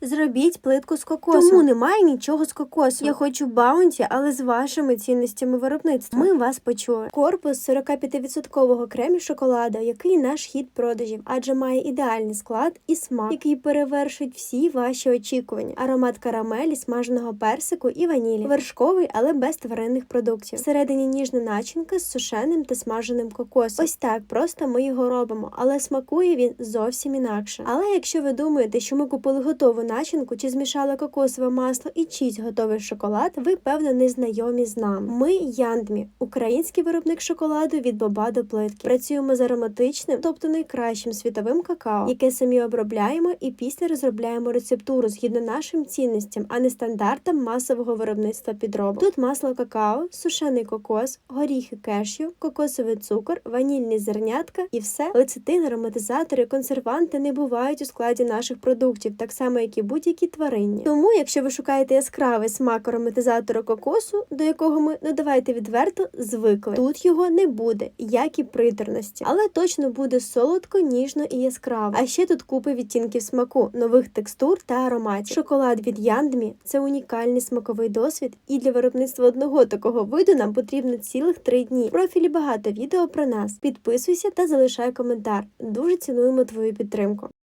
Зробіть плитку з кокосу. Тому немає нічого з кокосу. Я хочу баунті, але з вашими цінностями виробництва. Ми вас почули. Корпус 45% кремі шоколаду, який наш хід продажів, адже має ідеальний склад і смак, який перевершить всі ваші очікування. Аромат карамелі, смаженого персику і ванілі. Вершковий, але без тваринних продуктів. Всередині ніжна начинка з сушеним та смаженим кокосом. Ось так просто ми його робимо, але смакує він зовсім інакше. Але якщо ви думаєте, що ми купили готову начинку чи змішали кокосове масло і чийсь готовий шоколад, ви певно не знайомі з нами. Ми Яндмі, український виробник шоколаду від боба до плитки. Працюємо з ароматичним, тобто найкращим світовим какао, яке самі обробляємо і після розробляємо рецептуру згідно нашим цінностям, а не стандартам масового виробництва підробок. Тут масло какао, сушений кокос, горіхи кешю, кокосовий цукор, ванільні зернятка і все. Лецитин, ароматизатори, консерванти не бувають у складі наших продуктів, так само і будь-які тваринні. Тому, якщо ви шукаєте яскравий смак ароматизатора кокосу, до якого ми ну давайте відверто звикли, тут його не буде, як і приторності, але точно буде солодко, ніжно і яскраво. А ще тут купи відтінків смаку, нових текстур та ароматів. Шоколад від Яндмі це унікальний смаковий досвід, і для виробництва одного такого виду нам потрібно цілих три дні. В профілі багато відео про нас. Підписуйся та залишай коментар. Дуже цінуємо твою підтримку.